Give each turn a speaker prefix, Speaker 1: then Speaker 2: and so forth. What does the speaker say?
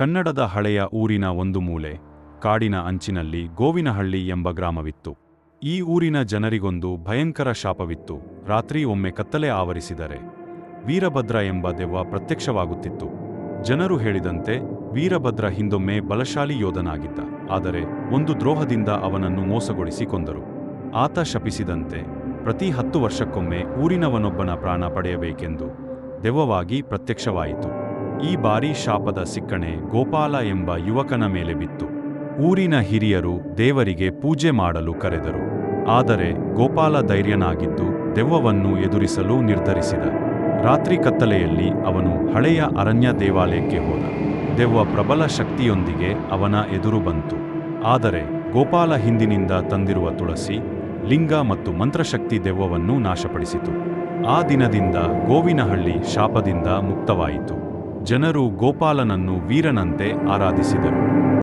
Speaker 1: ಕನ್ನಡದ ಹಳೆಯ ಊರಿನ ಒಂದು ಮೂಲೆ, ಕಾಡಿನ ಅಂಚಿನಲ್ಲಿ ಗೋವಿನಹಳ್ಳಿ ಎಂಬ ಗ್ರಾಮವಿತ್ತು. ಈ ಊರಿನ ಜನರಿಗೊಂದು ಭಯಂಕರ ಶಾಪವಿತ್ತು. ರಾತ್ರಿ ಒಮ್ಮೆ ಕತ್ತಲೆ ಆವರಿಸಿದರೆ ವೀರಭದ್ರ ಎಂಬ ದೆವ್ವ ಪ್ರತ್ಯಕ್ಷವಾಗುತ್ತಿತ್ತು. ಜನರು ಹೇಳಿದಂತೆ ವೀರಭದ್ರ ಹಿಂದೊಮ್ಮೆ ಬಲಶಾಲಿ ಯೋಧನಾಗಿದ್ದ. ಆದರೆ ಒಂದು ದ್ರೋಹದಿಂದ ಅವನನ್ನು ಮೋಸಗೊಳಿಸಿ ಕೊಂದರು. ಆತ ಶಪಿಸಿದಂತೆ ಪ್ರತಿ ಹತ್ತು ವರ್ಷಕ್ಕೊಮ್ಮೆ ಊರಿನವನೊಬ್ಬನ ಪ್ರಾಣ ಪಡೆಯಬೇಕೆಂದು ದೆವ್ವವಾಗಿ ಪ್ರತ್ಯಕ್ಷವಾಯಿತು. ಈ ಬಾರಿ ಶಾಪದ ಸಿಕ್ಕಣೆ ಗೋಪಾಲ ಎಂಬ ಯುವಕನ ಮೇಲೆ ಬಿತ್ತು. ಊರಿನ ಹಿರಿಯರು ದೇವರಿಗೆ ಪೂಜೆ ಮಾಡಲು ಕರೆದರು. ಆದರೆ ಗೋಪಾಲ ಧೈರ್ಯನಾಗಿದ್ದು ದೆವ್ವವನ್ನು ಎದುರಿಸಲು ನಿರ್ಧರಿಸಿದ. ರಾತ್ರಿ ಕತ್ತಲೆಯಲ್ಲಿ ಅವನು ಹಳೆಯ ಅರಣ್ಯ ದೇವಾಲಯಕ್ಕೆ ಹೋದ. ದೆವ್ವ ಪ್ರಬಲ ಶಕ್ತಿಯೊಂದಿಗೆ ಅವನ ಎದುರು ಬಂತು. ಆದರೆ ಗೋಪಾಲ ಹಿಂದಿನಿಂದ ತಂದಿರುವ ತುಳಸಿ, ಲಿಂಗ ಮತ್ತು ಮಂತ್ರಶಕ್ತಿ ದೆವ್ವವನ್ನು ನಾಶಪಡಿಸಿತು. ಆ ದಿನದಿಂದ ಗೋವಿನಹಳ್ಳಿ ಶಾಪದಿಂದ ಮುಕ್ತವಾಯಿತು. ಜನರು ಗೋಪಾಲನನ್ನು ವೀರನಂತೆ ಆರಾಧಿಸಿದರು.